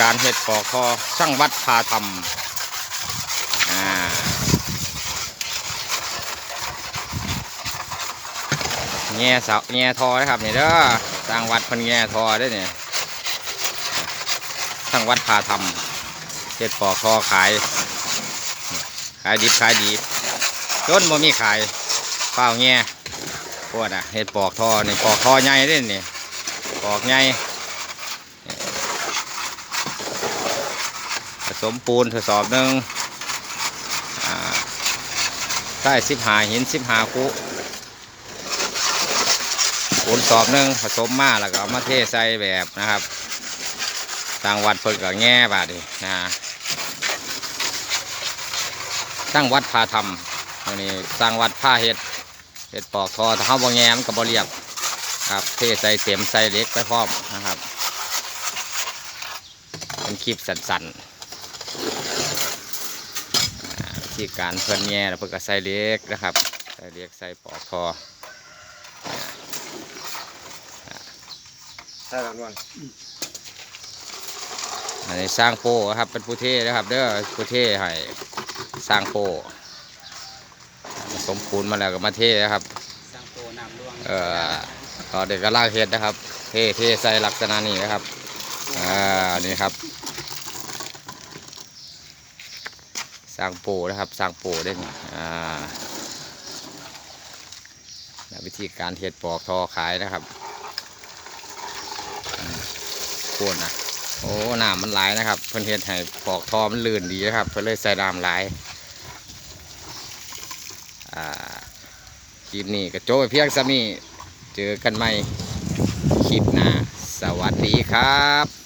การเห็ดปอกคอช่างวัดพาทำอ่าแง่เสาแง่ทอนะครับเนี่ยเด้อสร้างวัดพันแง่ทอเด้เนี่ยช่างวัดพาทำเห็ดปอกคอขาย ขายดิบขายดีจนบ่มีขายเปล่าแง่พวดอะเห็ดปอกทอนี่ปอกทอใหญ่เด้เนี่ยปอกใหญ่ สมปูนทดสอบหนึ่งใต้สิบหาหินสิบหาคุปูนสอบหนึ่งผสมมาแล้วก็เอามาเทใส่แบบนะครับทางวัดเพิ่นก็แง่บาดนีนะตั้งวัดพาทำอันนี้สร้างวัดผ้าเห็ดเห็ดปอกทอถ้าเขาบ่แง่มก็บ่เรียบครับเทใส่เต็มใส่เล็กไปพร้อมนะครับ เป็นคลิปสั้นๆ อ่าวิ ธีการเพิ่นแง่แล้วเพิ่นก็ใส่เล็กนะครับใส่เล็กใส่ปอกคอใช่ครับนวลอันนี้สร้างโป้ครับเป็นผู้เท่นะครับ เด้อผู้เท่ให้สร้างโป้ผสมปูนมาแล้วก็มาเท่นะครับสร้างโปน้ำร่วงเอ่อตอนเด็กก็ลากเห็ดนะครับ เท่เท่ใส่ลักษณะนี้นะครับอ่านี่ครับ ส ร้างโปนะครับสร้างโปได้นี่อ่าวิธีการเห็ดปอกทอขายนะครับโคนนะโอ้หน้ำมันไหลายนะครับ เพิ่นเห็ดให้ปอกทอมันลื่นดีนะครับ เพิ่นเลยใส่น้ำไหลายอ่าคลิปนี้ก็โจ้เพียงสามีเจอกันใหม่คลิปหน้า สวัสดีครับ